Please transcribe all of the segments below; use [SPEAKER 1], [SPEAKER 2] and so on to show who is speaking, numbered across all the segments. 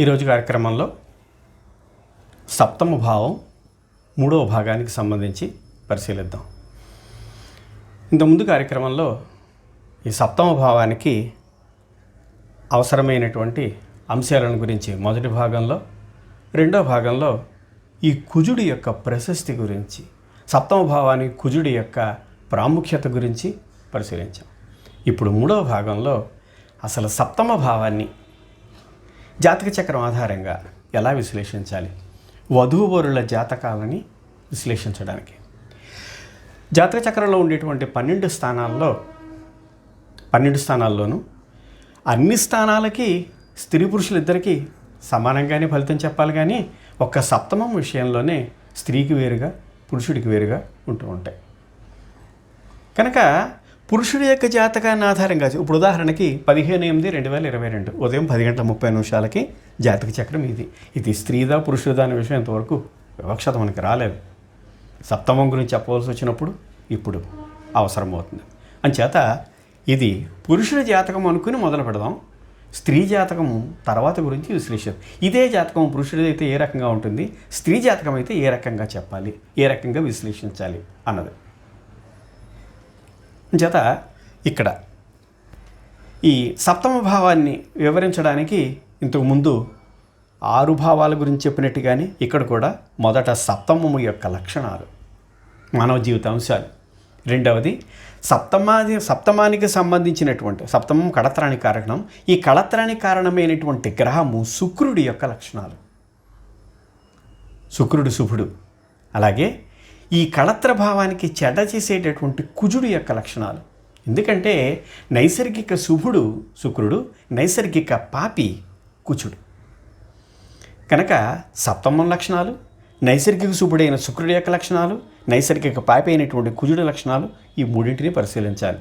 [SPEAKER 1] ఈరోజు కార్యక్రమంలో సప్తమ భావం మూడవ భాగానికి సంబంధించి పరిశీలిద్దాం. ఇంతకుముందు కార్యక్రమంలో ఈ సప్తమ భావానికి అవసరమైనటువంటి అంశాలను గురించి మొదటి భాగంలో రెండో భాగంలో ఈ కుజుడి యొక్క ప్రశస్తి గురించి సప్తమ భావానికి కుజుడి యొక్క ప్రాముఖ్యత గురించి పరిశీలించాం. ఇప్పుడు మూడవ భాగంలో అసలు సప్తమ భావాన్ని జాతక చక్రం ఆధారంగా ఎలా విశ్లేషించాలి? వధూవరుల జాతకాలని విశ్లేషించడానికి. జాతక చక్రంలో ఉండేటువంటి పన్నెండు స్థానాల్లో పన్నెండు స్థానాల్లోనూ అన్ని స్థానాలకి స్త్రీ పురుషులిద్దరికీ సమానంగానే ఫలితం చెప్పాలి కానీ ఒక్క సప్తమం విషయంలోనే స్త్రీకి వేరుగా పురుషుడికి వేరుగా ఉంటూ ఉంటాయి. కనుక పురుషుడి యొక్క జాతకాన్ని ఆధారంగా ఇప్పుడు ఉదాహరణకి పదిహేను ఎనిమిది రెండు వేల ఇరవై రెండు ఉదయం పది గంటల ముప్పై నిమిషాలకి జాతక చక్రం ఇది. ఇది స్త్రీదా పురుషుడిదా అనే విషయం ఇంతవరకు వివక్షత మనకి రాలేదు. సప్తమం గురించి చెప్పవలసి వచ్చినప్పుడు ఇప్పుడు అవసరమవుతుంది. అంచేత ఇది పురుషుల జాతకం అనుకుని మొదలు పెడదాం. స్త్రీ జాతకం తర్వాత గురించి విశ్లేషం ఇదే జాతకం పురుషుడైతే అయితే ఏ రకంగా ఉంటుంది? స్త్రీ జాతకం అయితే ఏ రకంగా చెప్పాలి? ఏ రకంగా విశ్లేషించాలి? అన్నది. చేత ఇక్కడ. ఈ సప్తమ భావాన్ని వివరించడానికి ఇంతకుముందు ఆరు భావాల గురించి చెప్పినట్టుగానే ఇక్కడ కూడా మొదట సప్తమము యొక్క లక్షణాలు మానవ జీవిత అంశాలు. రెండవది సప్తమాది సప్తమానికి సంబంధించినటువంటి సప్తమం కళత్రానికి కారణం. ఈ కళత్రానికి కారణమైనటువంటి గ్రహము శుక్రుడి యొక్క లక్షణాలు. శుక్రుడు శుభుడు. అలాగే ఈ కళత్ర భావానికి చెడ్డ చేసేటటువంటి కుజుడు యొక్క లక్షణాలు. ఎందుకంటే నైసర్గిక శుభుడు శుక్రుడు నైసర్గిక పాపి కుచుడు కనుక సప్తమం లక్షణాలు నైసర్గిక శుభుడైన శుక్రుడి యొక్క లక్షణాలు నైసర్గిక పాపి అయినటువంటి కుజుడి లక్షణాలు ఈ మూడింటిని పరిశీలించాలి.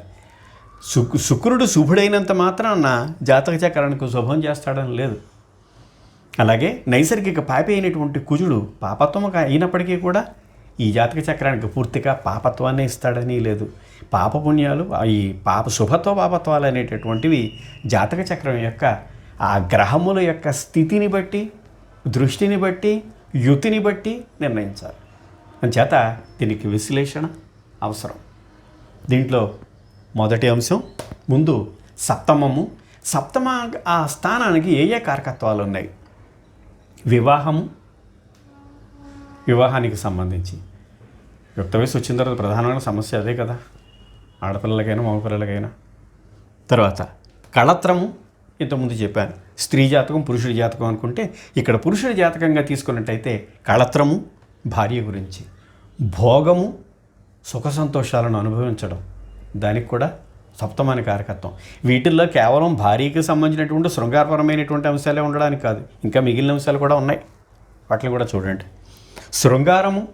[SPEAKER 1] శుక్ శుక్రుడు శుభుడైనంత మాత్రాన జాతక చక్రానికి శుభం చేస్తాడని లేదు. అలాగే నైసర్గిక పాపి అయినటువంటి కుజుడు పాపత్వం అయినప్పటికీ కూడా ఈ జాతక చక్రానికి పూర్తిగా పాపత్వాన్ని ఇస్తాడని లేదు. పాపపుణ్యాలు ఈ పాప శుభత్వ పాపత్వాలు అనేటటువంటివి జాతక చక్రం యొక్క ఆ గ్రహముల యొక్క స్థితిని బట్టి దృష్టిని బట్టి యుతిని బట్టి నిర్ణయించాలి. అంచేత దీనికి విశ్లేషణ అవసరం. దీంట్లో మొదటి అంశం ముందు సప్తమము. సప్తమ ఆ స్థానానికి ఏ ఏ కారకత్వాలు ఉన్నాయి? వివాహము వివాహానికి సంబంధించి. యుక్త వయసు వచ్చిన తర్వాత ప్రధానమైన సమస్య అదే కదా. ఆడపిల్లలకైనా మగపిల్లలకైనా. తర్వాత కళత్రము ఇంతకుముందు చెప్పాను. స్త్రీ జాతకం పురుషుడి జాతకం అనుకుంటే ఇక్కడ పురుషుడి జాతకంగా తీసుకున్నట్టయితే కళత్రము భార్య గురించి. భోగము సుఖ సంతోషాలను అనుభవించడం. దానికి కూడా సప్తమాని కారకత్వం. వీటిల్లో కేవలం భార్యకి సంబంధించినటువంటి శృంగారపరమైనటువంటి అంశాలే ఉండడానికి కాదు. ఇంకా మిగిలిన అంశాలు కూడా ఉన్నాయి. వాటిని కూడా చూడండి. శృంగారము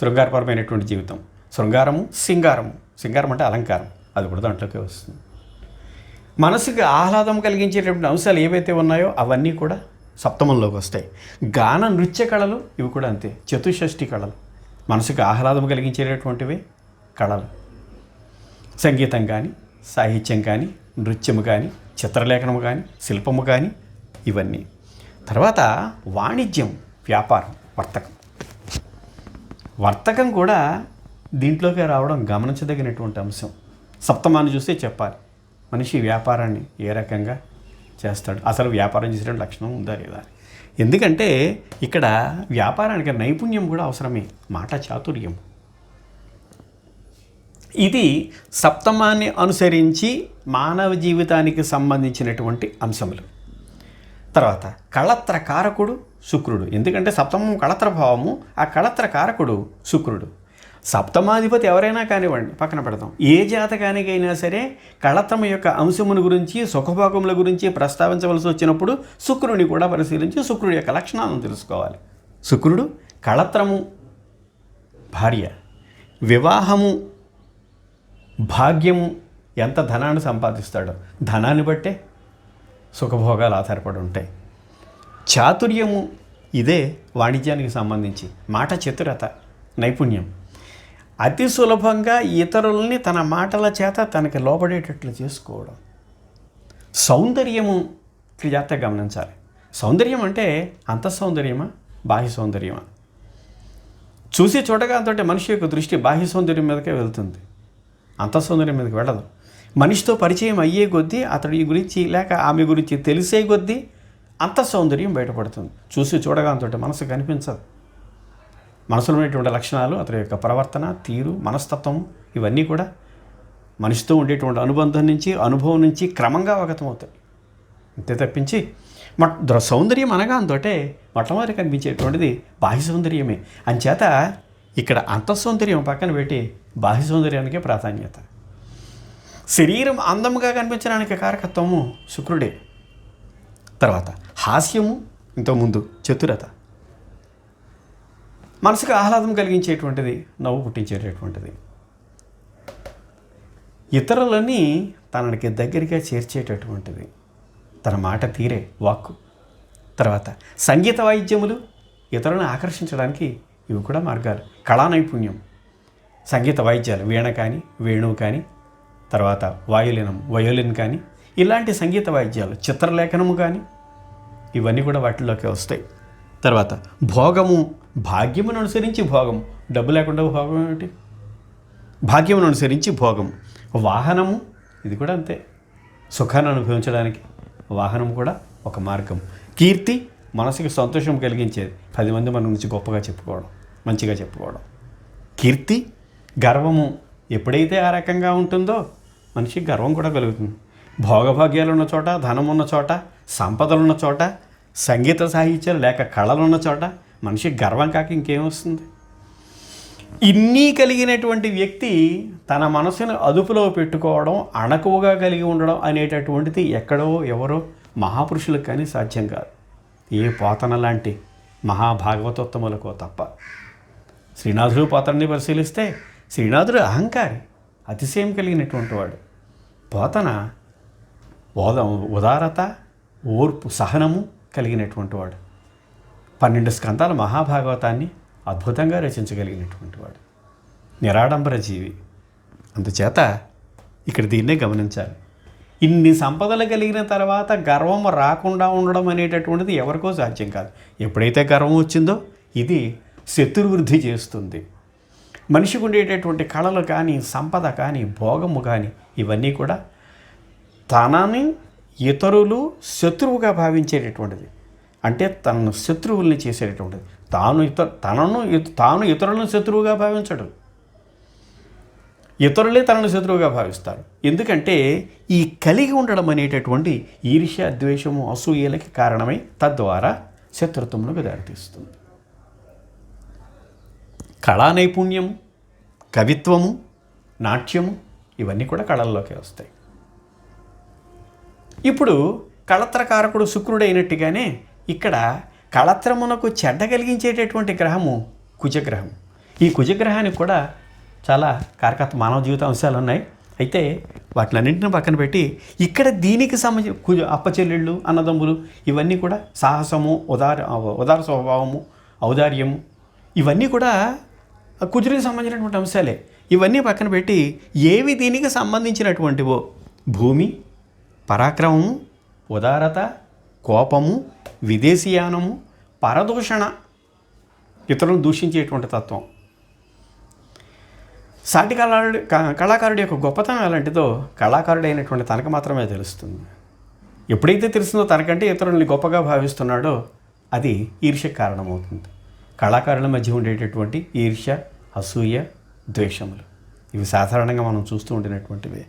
[SPEAKER 1] శృంగారపరమైనటువంటి జీవితం. శృంగారము సింగారము. సింగారం అంటే అలంకారం. అది కూడా దాంట్లోకి వస్తుంది. మనసుకు ఆహ్లాదం కలిగించేటటువంటి అంశాలు ఏవైతే ఉన్నాయో అవన్నీ కూడా సప్తమంలోకి వస్తాయి. గాన నృత్య కళలు ఇవి కూడా అంతే. చతుషష్ఠి కళలు. మనసుకు ఆహ్లాదం కలిగించేటటువంటివి కళలు. సంగీతం కానీ సాహిత్యం కానీ నృత్యము కానీ చిత్రలేఖనము కానీ శిల్పము కానీ ఇవన్నీ. తర్వాత వాణిజ్యం వ్యాపారం. వర్తకం. వర్తకం కూడా దీంట్లోకి రావడం గమనించదగినటువంటి అంశం. సప్తమాన్ని చూస్తే చెప్పాలి. మనిషి వ్యాపారాన్ని ఏ రకంగా చేస్తాడు? అసలు వ్యాపారం చేసే లక్షణం ఉందా లేదా? ఎందుకంటే ఇక్కడ వ్యాపారానికి నైపుణ్యం కూడా అవసరమే. మాట చాతుర్యం. ఇది సప్తమాన్ని అనుసరించి మానవ జీవితానికి సంబంధించినటువంటి అంశములు. తర్వాత కళత్ర కారకుడు శుక్రుడు. ఎందుకంటే సప్తమం కళత్ర భావము ఆ కళత్ర కారకుడు శుక్రుడు. సప్తమాధిపతి ఎవరైనా కానివ్వండి పక్కన పెడతాం. ఏ జాతకానికైనా సరే కళత్రం యొక్క అంశమును గురించి సుఖభోగముల గురించి ప్రస్తావించవలసి వచ్చినప్పుడు శుక్రుడిని కూడా పరిశీలించి శుక్రుడి యొక్క లక్షణాలను తెలుసుకోవాలి. శుక్రుడు కళత్రము భార్య. వివాహము భాగ్యము ఎంత ధనాన్ని సంపాదిస్తాడో. ధనాన్ని బట్టే సుఖభోగాలు ఆధారపడి ఉంటాయి. చాతుర్యము ఇదే వాణిజ్యానికి సంబంధించి మాట చతురత నైపుణ్యం. అతి సులభంగా ఇతరుల్ని తన మాటల చేత తనకి లోబడేటట్లు చేసుకోవడం. సౌందర్యము జాగ్రత్తగా గమనించాలి. సౌందర్యం అంటే అంత సౌందర్యమా? బాహ్య సౌందర్యమా? చూసి చూడగా అంతటి మనిషి యొక్క దృష్టి బాహ్య సౌందర్యం మీదకే వెళ్తుంది. అంత సౌందర్యం మీదకి వెళ్ళదు. మనిషితో పరిచయం అయ్యే కొద్దీ అతడి గురించి లేక ఆమె గురించి తెలిసే కొద్దీ అంత సౌందర్యం బయటపడుతుంది. చూసి చూడగా అంతటి మనసు కనిపించదు. మనసులో ఉండేటువంటి లక్షణాలు అతని యొక్క ప్రవర్తన తీరు మనస్తత్వం ఇవన్నీ కూడా మనిషితో ఉండేటువంటి అనుబంధం నుంచి అనుభవం నుంచి క్రమంగా అవగతమవుతాయి. అంతే తప్పించి మట్ ద్ర- సౌందర్యం అనగా అంతోటే మొట్టమొదటి కనిపించేటువంటిది బాహ్య సౌందర్యమే. అంచేత ఇక్కడ అంత సౌందర్యం పక్కన పెట్టి బాహ్య సౌందర్యానికే ప్రాధాన్యత. శరీరం అందంగా కనిపించడానికి కారకత్వము శుక్రుడే. తర్వాత హాస్యము ఇంతకుముందు చతురత. మనసుకు ఆహ్లాదం కలిగించేటువంటిది నవ్వు పుట్టించేటటువంటిది. ఇతరులని తనకి దగ్గరగా చేర్చేటటువంటిది. తన మాట తీరే వాక్కు. తర్వాత సంగీత వాయిద్యములు ఇతరులను ఆకర్షించడానికి ఇవి కూడా మార్గాలు. కళా నైపుణ్యం. సంగీత వాయిద్యాలు వీణ కానీ వేణువు కానీ తర్వాత వయోలినం వయోలిన్ కానీ ఇలాంటి సంగీత వాయిద్యాలు చిత్రలేఖనము కానీ ఇవన్నీ కూడా వాటిలోకి వస్తాయి. తర్వాత భోగము భాగ్యమును అనుసరించి భోగం డబ్బు లేకుండా భోగం ఏమిటి? భాగ్యమును అనుసరించి భోగం వాహనము ఇది కూడా అంతే. సుఖాన్ని అనుభవించడానికి వాహనం కూడా ఒక మార్గం కీర్తి మనసుకి సంతోషం కలిగించేది. పది మంది మన గురించి గొప్పగా చెప్పుకోవడం మంచిగా చెప్పుకోవడం. కీర్తి గర్వము ఎప్పుడైతే ఆ రకంగా ఉంటుందో మనిషికి గర్వం కూడా కలుగుతుంది. భోగభాగ్యాలు ఉన్న చోట ధనం ఉన్న చోట సంపదలు ఉన్న చోట సంగీత సాహిత్యాలు లేక కళలు ఉన్న చోట మనిషి గర్వం కాక ఇంకేం వస్తుంది? ఇన్ని కలిగినటువంటి వ్యక్తి తన మనసును అదుపులో పెట్టుకోవడం అణకువగా కలిగి ఉండడం అనేటటువంటిది ఎక్కడో ఎవరో మహాపురుషులకు కానీ సాధ్యం కాదు. ఏ పోతన లాంటి మహాభాగవతోత్తములకో తప్ప. శ్రీనాథుడు పోతనని పరిశీలిస్తే శ్రీనాథుడు అహంకారి అతిశయం కలిగినటువంటి వాడు. పోతన ఓద ఉదారత ఓర్పు సహనము కలిగినటువంటి వాడు. పన్నెండు స్కంధాల మహాభాగవతాన్ని అద్భుతంగా రచించగలిగినటువంటి వాడు. నిరాడంబర జీవి. అందుచేత ఇక్కడ దీన్నే గమనించాలి. ఇన్ని సంపదలు కలిగిన తర్వాత గర్వం రాకుండా ఉండడం అనేటటువంటిది ఎవరికో సాధ్యం కాదు. ఎప్పుడైతే గర్వం వచ్చిందో ఇది శత్రువృద్ధి చేస్తుంది. మనిషికి ఉండేటటువంటి కళలు కానీ సంపద కానీ భోగము కానీ ఇవన్నీ కూడా తనని ఇతరులు శత్రువుగా భావించేటటువంటిది. అంటే తనను శత్రువుల్ని చేసేటటువంటిది. తాను ఇతర తనను తాను ఇతరులను శత్రువుగా భావించడు. ఇతరులే తనను శత్రువుగా భావిస్తారు. ఎందుకంటే ఈ కలిగి ఉండడం అనేటటువంటి ఈర్ష్య ద్వేషము అసూయలకి కారణమై తద్వారా శత్రుత్వంలోకి దారితీస్తుంది. కళా నైపుణ్యము కవిత్వము నాట్యము ఇవన్నీ కూడా కళల్లోకి వస్తాయి. ఇప్పుడు కళత్రకారకుడు శుక్రుడైనట్టుగానే ఇక్కడ కళత్రమునకు చెడ్డ కలిగించేటటువంటి గ్రహము కుజగ్రహం. ఈ కుజగ్రహానికి కూడా చాలా కారకత్వ మానవ జీవిత అంశాలు ఉన్నాయి అయితే వాటిలన్నింటిని పక్కన పెట్టి ఇక్కడ దీనికి సంబంధించి కుజ అప్పచెల్లెళ్ళు అన్నదమ్ములు ఇవన్నీ కూడా సాహసము ఉదార ఉదార స్వభావము ఔదార్యము ఇవన్నీ కూడా కుజుడికి సంబంధించినటువంటి అంశాలే. ఇవన్నీ పక్కన పెట్టి ఏవి దీనికి సంబంధించినటువంటివో భూమి పరాక్రమము ఉదారత కోపము విదేశీయానము పరదూషణ ఇతరులను దూషించేటువంటి తత్వం. సాటి కళాకారుడి క- కళాకారుడి యొక్క గొప్పతనం ఎలాంటిదో కళాకారుడైనటువంటి తనకు మాత్రమే తెలుస్తుంది. ఎప్పుడైతే తెలిసిందో తనకంటే ఇతరుల్ని గొప్పగా భావిస్తున్నాడో అది ఈర్ష్యకు కారణమవుతుంది. కళాకారుల మధ్య ఉండేటటువంటి ఈర్ష్య అసూయ ద్వేషములు. ఇవి సాధారణంగా మనం చూస్తూ ఉండినటువంటివే.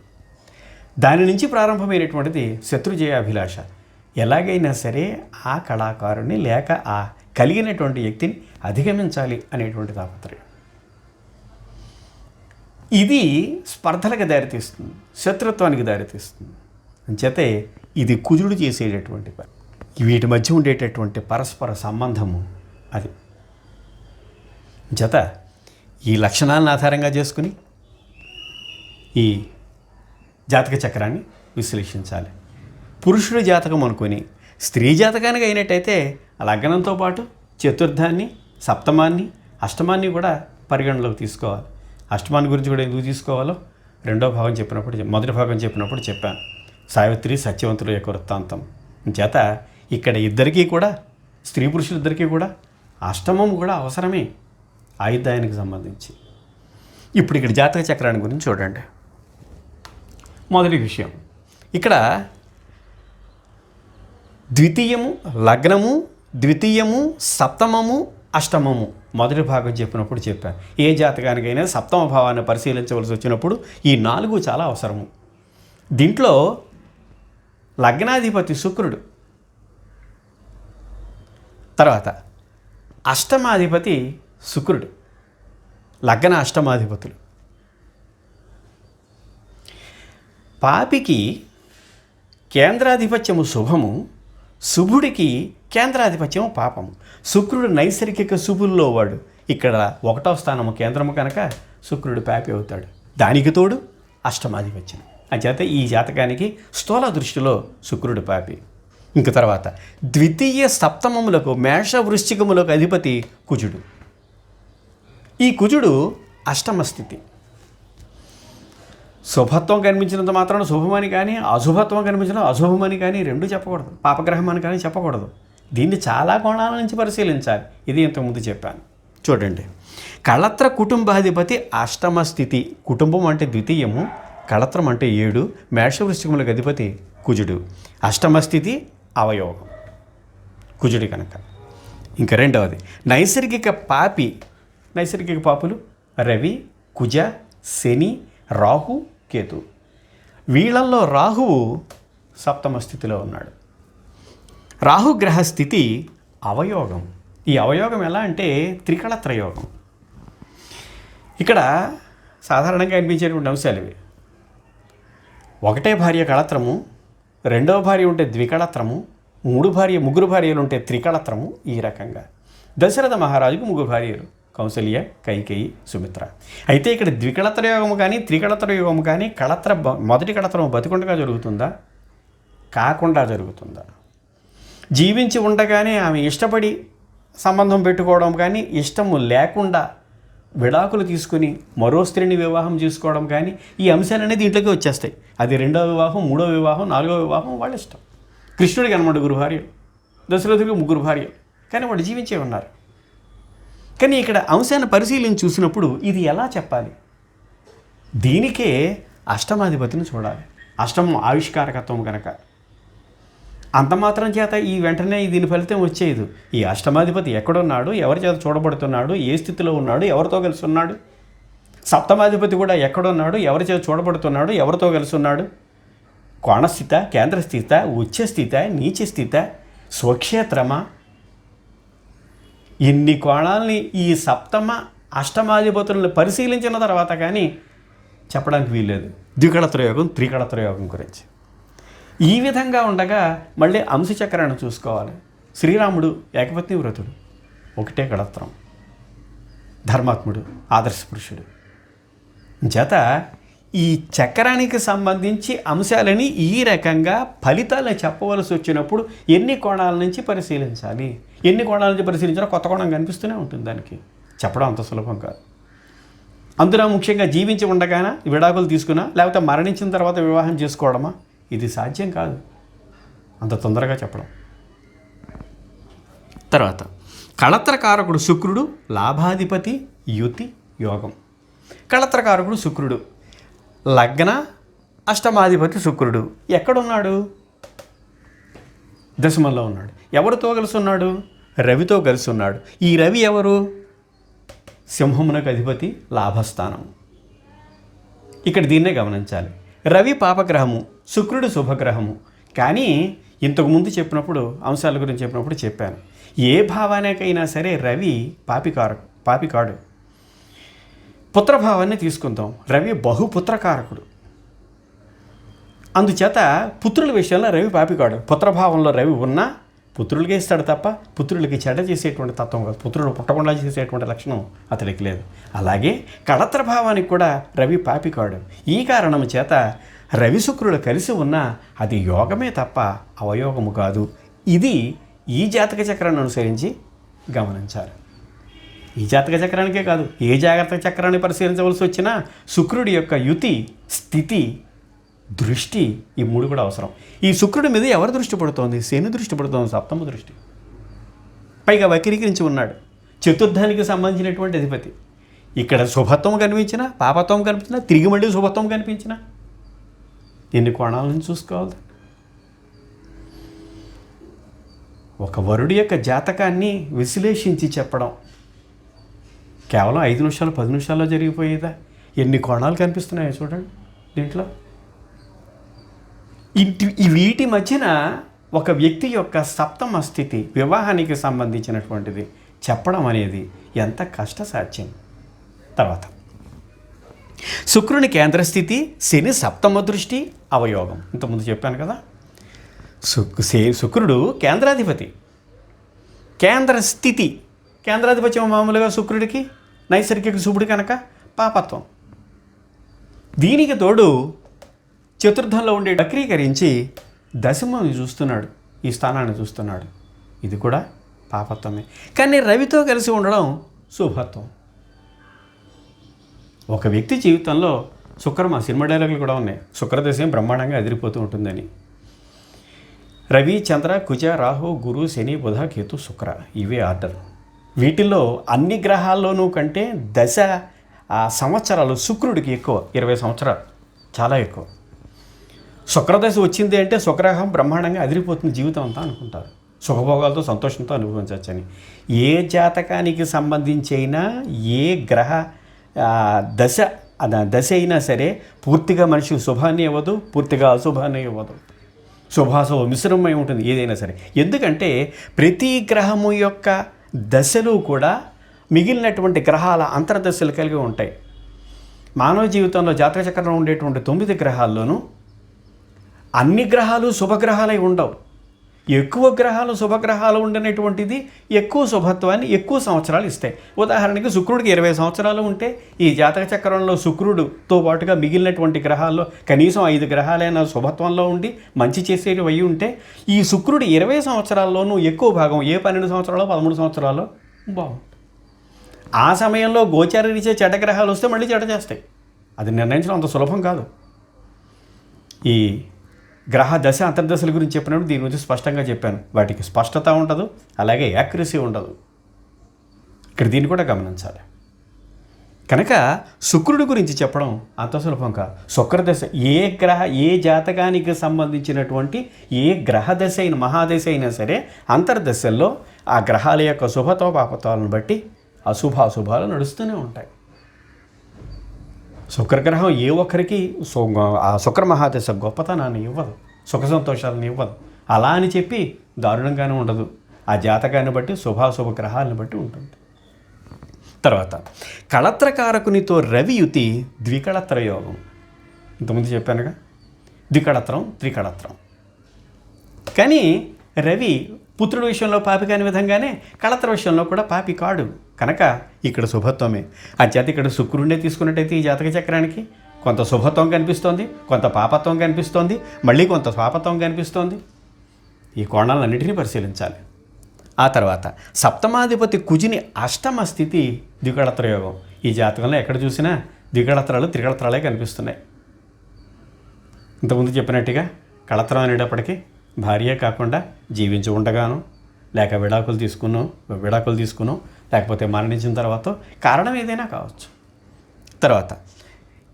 [SPEAKER 1] దాని నుంచి ప్రారంభమైనటువంటిది శత్రుజయ అభిలాష. ఎలాగైనా సరే ఆ కళాకారుని లేక ఆ కలిగినటువంటి వ్యక్తిని అధిగమించాలి అనేటువంటి తాపత్రయం. ఇది స్పర్ధలకు దారితీస్తుంది శత్రుత్వానికి దారితీస్తుంది. అంచేతే ఇది కుజుడు చేసేటటువంటి పని. వీటి మధ్య ఉండేటటువంటి పరస్పర సంబంధము అది. జత ఈ లక్షణాలను ఆధారంగా చేసుకుని ఈ జాతక చక్రాన్ని విశ్లేషించాలి. పురుషుడి జాతకం అనుకొని స్త్రీ జాతకానికి అయినట్టయితే లగ్నంతో పాటు చతుర్థాన్ని సప్తమాన్ని అష్టమాన్ని కూడా పరిగణలోకి తీసుకోవాలి. అష్టమాన్ని గురించి కూడా ఎందుకు తీసుకోవాలో రెండో భాగం చెప్పినప్పుడు మొదటి భాగం చెప్పినప్పుడు చెప్పాను. సావిత్రి సత్యవంతుల యొక్క వృత్తాంతం. చేత ఇక్కడ ఇద్దరికీ కూడా స్త్రీ పురుషులిద్దరికీ కూడా అష్టమం కూడా అవసరమే. ఆయుధాయానికి సంబంధించి. ఇప్పుడు ఇక్కడ జాతక చక్రాన్ని గురించి చూడండి. మొదటి విషయం. ఇక్కడ ద్వితీయము లగ్నము ద్వితీయము సప్తమము అష్టమము. మొదటి భాగం చెప్పినప్పుడు చెప్పాను ఏ జాతకానికైనా సప్తమ భావాన్ని పరిశీలించవలసి వచ్చినప్పుడు ఈ నాలుగు చాలా అవసరము. దీంట్లో లగ్నాధిపతి శుక్రుడు. తర్వాత అష్టమాధిపతి శుక్రుడు. లగ్న అష్టమాధిపతులు. పాపికి కేంద్రాధిపత్యము శుభము శుభుడికి కేంద్రాధిపత్యము పాపము. శుక్రుడు నైసర్గిక శుభుల్లో వాడు. ఇక్కడ ఒకటో స్థానము కేంద్రము కనుక శుక్రుడు పాపి అవుతాడు. దానికి తోడు అష్టమాధిపత్యం. అంచేత ఈ జాతకానికి స్థూల దృష్టిలో శుక్రుడు పాపి. ఇంక తర్వాత ద్వితీయ సప్తమములకు మేష వృశ్చికములకు అధిపతి కుజుడు. ఈ కుజుడు అష్టమ స్థితి. శుభత్వం కనిపించినంత మాత్రాన శుభమని కానీ అశుభత్వం కనిపించిన అశుభమని కానీ రెండు చెప్పకూడదు. పాపగ్రహం అని కానీ చెప్పకూడదు. దీన్ని చాలా కోణాల నుంచి పరిశీలించాలి. ఇది ఇంతకుముందు చెప్పాను. చూడండి. కళత్ర కుటుంబాధిపతి అష్టమ స్థితి. కుటుంబం అంటే ద్వితీయము. కళత్రం అంటే ఏడు. మేషవృష్టికములకు అధిపతి కుజుడు. అష్టమ స్థితి అవయోగం. కుజుడి కనుక. ఇంకా రెండవది. నైసర్గిక పాపి. నైసర్గిక పాపులు రవి కుజ శని రాహు కేతు. వీళ్ళల్లో రాహువు సప్తమ స్థితిలో ఉన్నాడు. రాహుగ్రహ స్థితి అవయోగం. ఈ అవయోగం ఎలా అంటే త్రికళత్రయోగం ఇక్కడ సాధారణంగా అనిపించేటువంటి అంశాలు ఇవి. ఒకటే భార్య కళత్రము రెండవ భార్య ఉంటే ద్వికళత్రము మూడు భార్య ముగ్గురు భార్యలు ఉంటే త్రికళత్రము ఈ రకంగా. దశరథ మహారాజుకు ముగ్గురు భార్యలు. కౌసల్య కైకేయి సుమిత్ర. అయితే ఇక్కడ ద్వికళత్ర యోగము కానీ త్రికళత్ర యోగము కానీ కళత్ర మొదటి కళత్రం బతికుండగా జరుగుతుందా? కాకుండా జరుగుతుందా? జీవించి ఉండగానే ఆమె ఇష్టపడి సంబంధం పెట్టుకోవడం కానీ ఇష్టము లేకుండా విడాకులు తీసుకుని మరో స్త్రీని వివాహం చేసుకోవడం కానీ ఈ అంశాలన్నీ దీంట్లోకి వచ్చేస్తాయి. అది రెండో వివాహం మూడో వివాహం నాలుగో వివాహం వాళ్ళ ఇష్టం. కృష్ణుడికి అనమాట గురు భార్యలు దశరథుడికి ముగ్గురు భార్యలు. కానీ వాళ్ళు జీవించే ఉన్నారు. కానీ ఇక్కడ అంశాన్ని పరిశీలించి చూసినప్పుడు ఇది ఎలా చెప్పాలి? దీనికే అష్టమాధిపతిని చూడాలి. అష్టమం ఆవిష్కారకత్వం కనుక అంత మాత్రం చేత ఈ వెంటనే దీని ఫలితం వచ్చేది ఈ అష్టమాధిపతి ఎక్కడున్నాడు? ఎవరి చేత చూడబడుతున్నాడు? ఏ స్థితిలో ఉన్నాడు? ఎవరితో కలిసి ఉన్నాడు సప్తమాధిపతి కూడా ఎక్కడున్నాడు? ఎవరి చేత చూడబడుతున్నాడు? ఎవరితో కలిసి ఉన్నాడు కోణస్థిత కేంద్రస్థిత ఉచ్చస్థిత నీచస్థిత స్వక్షేత్రమా? ఎన్ని కోణాలని ఈ సప్తమ అష్టమాధిపతులను పరిశీలించిన తర్వాత కానీ చెప్పడానికి వీల్లేదు. ద్వికళత్రయోగం త్రికళత్రయోగం గురించి. ఈ విధంగా ఉండగా మళ్ళీ అంశచక్రాన్ని చూసుకోవాలి. శ్రీరాముడు ఏకపత్ని వ్రతుడు ఒకటే కళత్రం. ధర్మాత్ముడు ఆదర్శ పురుషుడు. చేత ఈ చక్రానికి సంబంధించి అంశాలని ఈ రకంగా ఫలితాలు చెప్పవలసి వచ్చినప్పుడు ఎన్ని కోణాల నుంచి పరిశీలించాలి? ఎన్ని కోణాల నుంచి పరిశీలించినా కొత్త కోణం కనిపిస్తూనే ఉంటుంది దానికి. చెప్పడం అంత సులభం కాదు. అందులో ముఖ్యంగా జీవించి ఉండగానే విడాకులు తీసుకున్నా లేకపోతే మరణించిన తర్వాత వివాహం చేసుకోవడమా? ఇది సాధ్యం కాదు. అంత తొందరగా చెప్పడం. తర్వాత కళత్రకారకుడు శుక్రుడు లాభాధిపతి యుతి యోగం. కళత్రకారకుడు శుక్రుడు. లగ్న అష్టమాధిపతి శుక్రుడు. ఎక్కడున్నాడు? దశమంలో ఉన్నాడు. ఎవరితో కలిసి ఉన్నాడు? రవితో కలిసి ఉన్నాడు. ఈ రవి ఎవరు? సింహమునకు అధిపతి లాభస్థానం. ఇక్కడ దీన్నే గమనించాలి. రవి పాపగ్రహము శుక్రుడు శుభగ్రహము. కానీ ఇంతకుముందు చెప్పినప్పుడు అంశాల గురించి చెప్పినప్పుడు చెప్పాను. ఏ భావానికైనా సరే రవి పాపికారు పాపికాడు. పుత్రభావాన్ని తీసుకుందాం. రవి బహుపుత్రకారకుడు. అందుచేత పుత్రుల విషయంలో రవి పాపికాడు. పుత్రభావంలో రవి ఉన్నా పుత్రులకే ఇస్తాడు తప్ప పుత్రులకి చెడ్డ చేసేటువంటి తత్వం కాదు. పుత్రుడు పుట్టకుండా చేసేటువంటి లక్షణం అతడికి లేదు. అలాగే కళత్ర భావానికి కూడా రవి పాపికాడు. ఈ కారణం చేత రవి శుక్రుడు కలిసి ఉన్నా అది యోగమే తప్ప అవయోగము కాదు. ఇది ఈ జాతక చక్రాన్ని అనుసరించి గమనించాలి. ఈ జాతక చక్రానికే కాదు ఏ జాగ్రత్త చక్రాన్ని పరిశీలించవలసి వచ్చినా శుక్రుడి యొక్క యుతి స్థితి దృష్టి ఈ మూడు కూడా అవసరం. ఈ శుక్రుడి మీద ఎవరి దృష్టి పడుతోంది? శని దృష్టి పడుతోంది సప్తమ దృష్టి. పైగా వక్రీకరించి ఉన్నాడు. చతుర్థానికి సంబంధించినటువంటి అధిపతి. ఇక్కడ శుభత్వం కనిపించినా పాపత్వం కనిపించినా తిరిగి మళ్ళీ శుభత్వం కనిపించినా ఎన్ని కోణాలను చూసుకోవాలి? ఒక వరుడి యొక్క జాతకాన్ని విశ్లేషించి చెప్పడం. కేవలం ఐదు నిమిషాలు పది నిమిషాల్లో జరిగిపోయేదా? ఎన్ని కోణాలు కనిపిస్తున్నాయో చూడండి దీంట్లో. ఇంటి ఈ వీటి మధ్యన ఒక వ్యక్తి యొక్క సప్తమ స్థితి వివాహానికి సంబంధించినటువంటిది చెప్పడం అనేది ఎంత కష్టసాధ్యం. తర్వాత శుక్రుని కేంద్ర స్థితి శని సప్తమ దృష్టి అవయోగం. ఇంతకుముందు చెప్పాను కదా. శుక్ శుక్రుడు కేంద్రాధిపతి. కేంద్ర స్థితి. కేంద్రాధిపత్యం మామూలుగా శుక్రుడికి నైసర్గిక శుభుడు కనుక పాపత్వం. దీనికి తోడు చతుర్థంలో ఉండే వక్రీకరించి దశమని చూస్తున్నాడు ఈ స్థానాన్ని చూస్తున్నాడు. ఇది కూడా పాపత్వమే. కానీ రవితో కలిసి ఉండడం శుభత్వం. ఒక వ్యక్తి జీవితంలో శుక్రమ సినిమా డైలాగులు కూడా ఉన్నాయి. శుక్రదశం బ్రహ్మాండంగా అదిరిపోతూ ఉంటుందని. రవి చంద్ర కుజ రాహు గురు శని బుధ కేతు శుక్ర ఇవే ఆర్డర్. వీటిల్లో అన్ని గ్రహాల్లోనూ కంటే దశ సంవత్సరాలు శుక్రుడికి ఎక్కువ ఇరవై సంవత్సరాలు చాలా ఎక్కువ. శుక్రదశ వచ్చింది అంటే శుక్రగ్రహం బ్రహ్మాండంగా అదిరిపోతుంది జీవితం అంతా అనుకుంటారు. సుఖభోగాలతో సంతోషంతో అనుభవించవచ్చని. ఏ జాతకానికి సంబంధించి అయినా ఏ గ్రహ దశ దశ అయినా సరే పూర్తిగా మనిషి శుభాన్ని ఇవ్వదు పూర్తిగా అశుభాన్ని ఇవ్వదు. శుభాశుభ మిశ్రమై ఉంటుంది ఏదైనా సరే. ఎందుకంటే ప్రతి గ్రహము యొక్క దశలు కూడా మిగిలినటువంటి గ్రహాల అంతర్దశలు కలిగి ఉంటాయి. మానవ జీవితంలో జాతక చక్రంలో ఉండేటువంటి తొమ్మిది గ్రహాల్లోనూ అన్ని గ్రహాలు శుభగ్రహాలై ఉండవు. ఎక్కువ గ్రహాలు శుభగ్రహాలు ఉండనటువంటిది ఎక్కువ శుభత్వాన్ని ఎక్కువ సంవత్సరాలు ఇస్తాయి. ఉదాహరణకి శుక్రుడికి ఇరవై సంవత్సరాలు ఉంటే ఈ జాతక చక్రంలో శుక్రుడుతో పాటుగా మిగిలినటువంటి గ్రహాల్లో కనీసం ఐదు గ్రహాలైన శుభత్వంలో ఉండి మంచి చేసేవి అయి ఉంటే ఈ శుక్రుడు ఇరవై సంవత్సరాల్లోనూ ఎక్కువ భాగం ఏ పన్నెండు సంవత్సరాలు పదమూడు సంవత్సరాలు బాగుంటుంది. ఆ సమయంలో గోచార రీచే చెడ్డ గ్రహాలు వస్తే మళ్ళీ చెడ్డ చేస్తాయి. అది నిర్ణయించడం అంత సులభం కాదు. ఈ గ్రహ దశ అంతర్దశల గురించి చెప్పినప్పుడు దీని గురించి స్పష్టంగా చెప్పాను. వాటికి స్పష్టత ఉండదు అలాగే యాక్యురసీ ఉండదు. ఇక్కడ దీన్ని కూడా గమనించాలి. కనుక శుక్రుడి గురించి చెప్పడం అంత సులభం కాదు. శుక్రదశ ఏ గ్రహ ఏ జాతకానికి సంబంధించినటువంటి ఏ గ్రహ దశ అయిన మహాదశ అయినా సరే అంతర్దశల్లో ఆ గ్రహాల యొక్క శుభతో పాపతాలను బట్టి అశుభాశుభాలు నడుస్తూనే ఉంటాయి. శుక్రగ్రహం ఏ ఒక్కరికి సు- ఆ శుక్ర మహాదశ గొప్పతనాన్ని ఇవ్వదు సుఖ సంతోషాలను ఇవ్వదు. అలా అని చెప్పి దారుణంగానే ఉండదు. ఆ జాతకాన్ని బట్టి శుభాశుభ గ్రహాలను బట్టి ఉంటుంది. తర్వాత కళత్రకారకునితో రవి యుతి ద్వికళత్ర యోగం. ఇంతకుముందు చెప్పానుగా ద్వికళత్రం త్రికళత్రం. కానీ రవి పుత్రుడి విషయంలో పాపి కాని విధంగానే కళత్ర విషయంలో కూడా పాపి కాడు. కనుక ఇక్కడ శుభత్వమే. ఆ ఇక్కడ శుక్రుడినే తీసుకున్నట్టయితే ఈ జాతక చక్రానికి కొంత శుభత్వం కనిపిస్తోంది కొంత పాపత్వం కనిపిస్తోంది మళ్ళీ కొంత పాపత్వం కనిపిస్తోంది. ఈ కోణాలన్నింటినీ పరిశీలించాలి. ఆ తర్వాత సప్తమాధిపతి కుజిని అష్టమ స్థితి ద్వికళత్ర యోగం ఈ జాతకంలో ఎక్కడ చూసినా ద్విగళత్రాలు త్రిగళత్రాలే కనిపిస్తున్నాయి. ఇంతకుముందు చెప్పినట్టుగా కళత్రం అనేటప్పటికీ భార్య కాకుండా జీవించి ఉండగాను లేక విడాకులు తీసుకున్నాం విడాకులు తీసుకున్నాం లేకపోతే మరణించిన తర్వాత కారణం ఏదైనా కావచ్చు. తర్వాత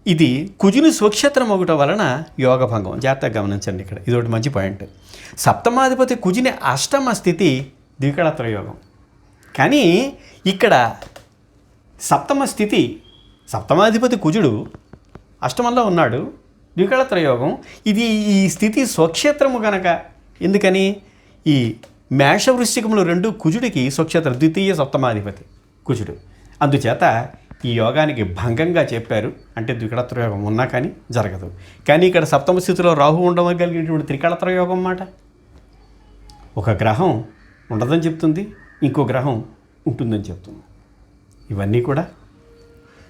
[SPEAKER 1] ఇది కుజుని స్వక్షేత్రం ఒకటి వలన యోగభంగం జాగ్రత్తగా గమనించండి ఇక్కడ. ఇది ఒకటి మంచి పాయింట్. సప్తమాధిపతి కుజుని అష్టమ స్థితి ద్వికళత్ర యోగం. కానీ ఇక్కడ సప్తమ స్థితి సప్తమాధిపతి కుజుడు అష్టమంలో ఉన్నాడు ద్వికళత్ర యోగం. ఇది ఈ స్థితి స్వక్షేత్రము కనుక ఎందుకని? ఈ మేషవృశ్చికములు రెండు కుజుడికి స్వక్షేత్రం ద్వితీయ సప్తమాధిపతి కుజుడు. అందుచేత ఈ యోగానికి భంగంగా చెప్పారు. అంటే ద్వికళత్రయోగం ఉన్నా కానీ జరగదు. కానీ ఇక్కడ సప్తమ స్థితిలో రాహు ఉండడం కలిగినటువంటి త్రికళత్ర యోగం మాట? ఒక గ్రహం ఉండదని చెప్తుంది. ఇంకో గ్రహం ఉంటుందని చెప్తుంది. ఇవన్నీ కూడా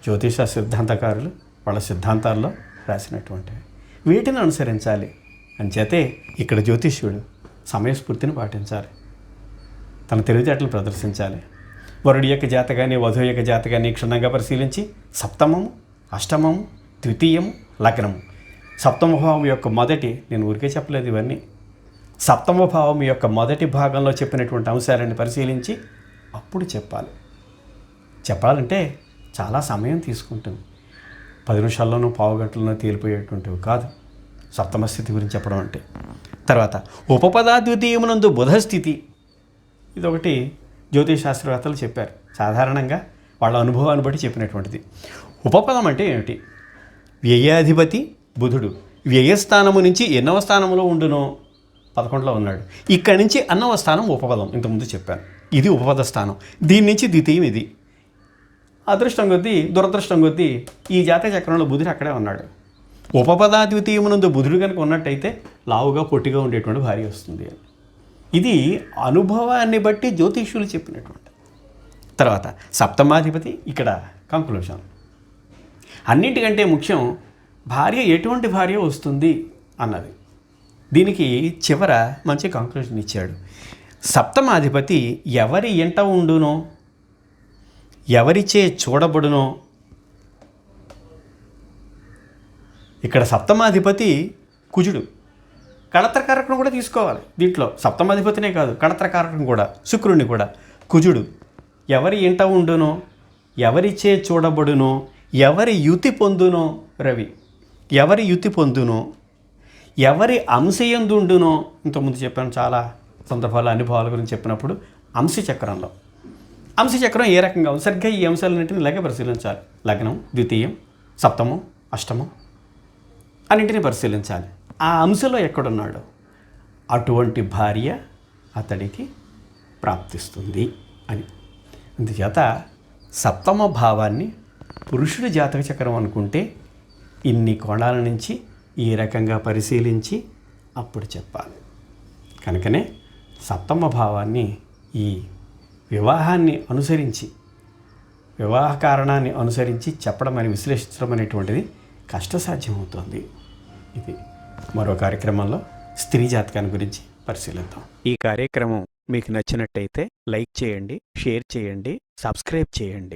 [SPEAKER 1] జ్యోతిష సిద్ధాంతకారులు వాళ్ళ సిద్ధాంతాల్లో రాసినటువంటివి. వీటిని అనుసరించాలి. అంచేతే ఇక్కడ జ్యోతిష్యుడు సమయస్ఫూర్తిని పాటించాలి. తన తెలివితేటలు ప్రదర్శించాలి. వరుడి యొక్క జాతకాన్ని వధువు యొక్క జాతకాన్ని క్షుణ్ణంగా పరిశీలించి సప్తమము అష్టమము ద్వితీయము లగ్నము. సప్తమ భావం యొక్క మొదటి నేను ఊరికే చెప్పలేదు ఇవన్నీ. సప్తమ భావం యొక్క మొదటి భాగంలో చెప్పినటువంటి అంశాలను పరిశీలించి అప్పుడు చెప్పాలి. చెప్పాలంటే చాలా సమయం తీసుకుంటుంది. పది నిమిషాల్లోనూ పావు గంటల్లోనూ తేలిపోయేటువంటివి కాదు. సప్తమ స్థితి గురించి చెప్పడం అంటే. తర్వాత ఉపపదాద్వితీయమునందు బుధస్థితి. ఇదొకటి జ్యోతిష్ శాస్త్రవేత్తలు చెప్పారు. సాధారణంగా వాళ్ళ అనుభవాన్ని బట్టి చెప్పినటువంటిది. ఉపపదం అంటే ఏమిటి? వ్యయాధిపతి బుధుడు. వ్యయస్థానము నుంచి ఎన్నవ స్థానంలో ఉండునో? పదకొండులో ఉన్నాడు. ఇక్కడి నుంచి అన్నవ స్థానం ఉపపదం ఇంతకుముందు చెప్పాను. ఇది ఉపపద స్థానం. దీని నుంచి ద్వితీయం ఇది. అదృష్టం కొద్దీ దురదృష్టం కొద్దీ ఈ జాతక చక్రంలో బుధుడు అక్కడే ఉన్నాడు. ఉపపదాద్వితీయమునందు బుధుడు కనుక ఉన్నట్టయితే లావుగా పొట్టిగా ఉండేటువంటి భార్య వస్తుంది అని. ఇది అనుభవాన్ని బట్టి జ్యోతిష్యులు చెప్పినటువంటి. తర్వాత సప్తమాధిపతి ఇక్కడ కంక్లూషన్ అన్నింటికంటే ముఖ్యం భార్య ఎటువంటి భార్య వస్తుంది అన్నది. దీనికి చివర మంచి కంక్లూషన్ ఇచ్చాడు. సప్తమాధిపతి ఎవరి ఎంట ఉండునో ఎవరిచే చూడబడునో ఇక్కడ సప్తమాధిపతి కుజుడు. కళత్రకారకం కూడా తీసుకోవాలి దీంట్లో. సప్తమాధిపతినే కాదు కళత్రకారకం కూడా శుక్రుడిని కూడా. కుజుడు ఎవరి ఇంట ఉండునో ఎవరిచే చూడబడునో ఎవరి యుతి పొందునో రవి ఎవరి యుతి పొందునో ఎవరి అంశయందుండునో ఇంతకుముందు చెప్పాను చాలా సందర్భాల అనుభవాల గురించి చెప్పినప్పుడు అంశచక్రంలో. అంశచక్రం ఏ రకంగా ఉంది? సరిగ్గా ఈ అంశాలన్నింటినీ ఇలాగే పరిశీలించాలి. లగ్నం ద్వితీయం సప్తమం అష్టమం అన్నింటినీ పరిశీలించాలి. ఆ అంశలో ఎక్కడున్నాడు అటువంటి భార్య అతడికి ప్రాప్తిస్తుంది అని. అందుచేత సప్తమ భావాన్ని పురుషుడి జాతక చక్రం అనుకుంటే ఇన్ని కోణాల నుంచి ఈ రకంగా పరిశీలించి అప్పుడు చెప్పాలి. కనుకనే సప్తమ భావాన్ని ఈ వివాహాన్ని అనుసరించి వివాహ కారణాన్ని అనుసరించి చెప్పడం అని విశ్లేషించడం అనేటువంటిది కష్టసాధ్యమవుతుంది. ఇది మరో కార్యక్రమంలో స్త్రీ జాతకాన్ని గురించి పరిశీలిద్దాం.
[SPEAKER 2] ఈ కార్యక్రమం మీకు నచ్చినట్టయితే లైక్ చేయండి షేర్ చేయండి సబ్స్క్రైబ్ చేయండి.